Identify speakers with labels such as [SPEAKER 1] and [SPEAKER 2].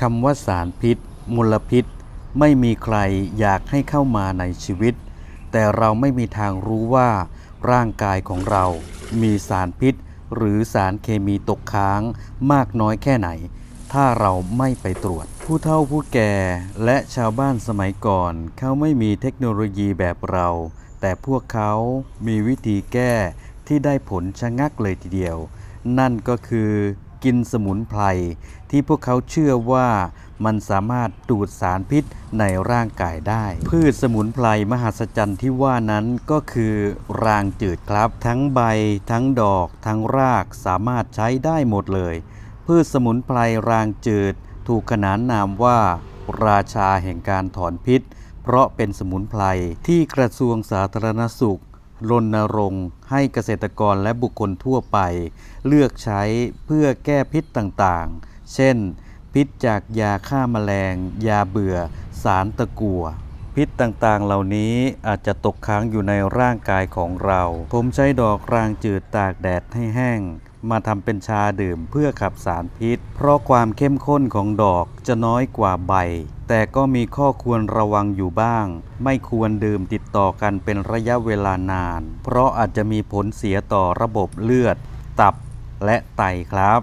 [SPEAKER 1] คำว่าสารพิษ มลพิษ ไม่มีใครอยากให้เข้ามาในชีวิต แต่เราไม่มีทางรู้ว่า ร่างกายของเรา มีสารพิษ หรือสารเคมีตกค้างมากน้อยแค่ไหน ถ้าเราไม่ไปตรวจ ผู้เฒ่าผู้แก่และชาวบ้านสมัยก่อน เขาไม่มีเทคโนโลยีแบบเรา แต่พวกเขามีวิธีแก้ที่ได้ผลชะงักเลยทีเดียว นั่นก็คือ กินสมุนไพรที่พวกเขาเชื่อว่ามันสามารถดูดสารพิษในร่างกายได้ พืชสมุนไพรมหัศจรรย์ที่ว่านั้นก็คือรางจืดครับ ทั้งใบ ทั้งดอก ทั้งรากสามารถใช้ได้หมดเลย พืชสมุนไพรรางจืดถูกขนานนามว่า ราชาแห่งการถอนพิษ เพราะเป็นสมุนไพรที่กระทรวงสาธารณสุข รณรงค์ให้เกษตรกรและบุคคลทั่วไป เลือกใช้เพื่อแก้พิษต่างๆ เช่น พิษจากยาฆ่าแมลง ยาเบื่อ สารตะกัว พิษต่างๆ เหล่านี้อาจจะตกค้างอยู่ในร่างกายของเรา ผมใช้ดอกรางจืดตากแดดให้แห้ง มาทำเป็นชาดื่มเพื่อขับสารพิษ เพราะความเข้มข้นของดอกจะน้อยกว่าใบ แต่ก็มีข้อควรระวังอยู่บ้าง ไม่ควรดื่มติดต่อกันเป็นระยะเวลานาน เพราะอาจจะมีผลเสียต่อระบบเลือด ตับและไตครับ